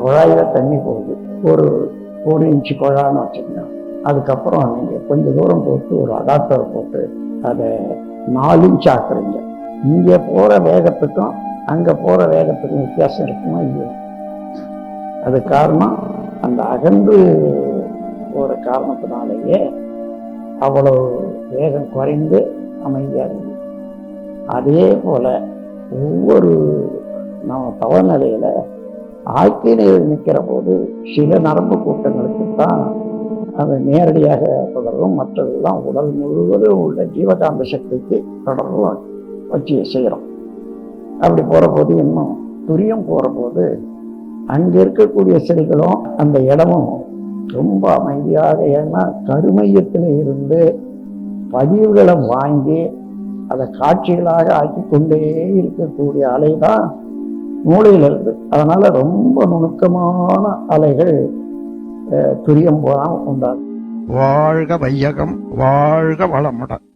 குழாயில் தண்ணி போகுது. ஒரு ஒரு இன்ச்சு குழான்னு வச்சுக்கோங்க. அதுக்கப்புறம் நீங்கள் கொஞ்சம் தூரம் போட்டு ஒரு அடாப்டர் போட்டு அதை நாலு இன்ச் ஆக்குறீங்க. இங்கே போகிற வேகத்துக்கும் அங்கே போகிற வேகத்துக்கும் வித்தியாசம் இருக்குமா? இல்லையா அது காரணம் அந்த அகன்று போகிற காரணத்தினாலேயே அவ்வளோ வேகம் குறைந்து அமைதியாக இருக்குது அதே போல் ஒவ்வொரு நம்ம தவநிலையில் ஆக்கினையில் நிற்கிற போது சில நரம்பு கூட்டங்களுக்கு தான் அது நேரடியாக தொடரும். மற்றதெல்லாம் உடல் முழுவதும் உள்ள ஜீவகாந்த சக்திக்கு தொடர்பு வச்சு செய்கிறோம். அப்படி போகிற போது இன்னும் துரியம் போகிற போது அங்கே இருக்கக்கூடிய செடிகளும் அந்த இடமும் ரொம்ப அமைதியாக ஏன்னா கருமையத்தில் இருந்து பதிவுகளை வாங்கி அதை காட்சிகளாக ஆக்கி கொண்டே இருக்கக்கூடிய அலை தான் மூளையிலிருந்து. அதனால் ரொம்ப நுணுக்கமான அலைகள் துரியம் போகாமல் உண்டாகும். வாழ்க வையகம் வாழ்க வளமுடன்.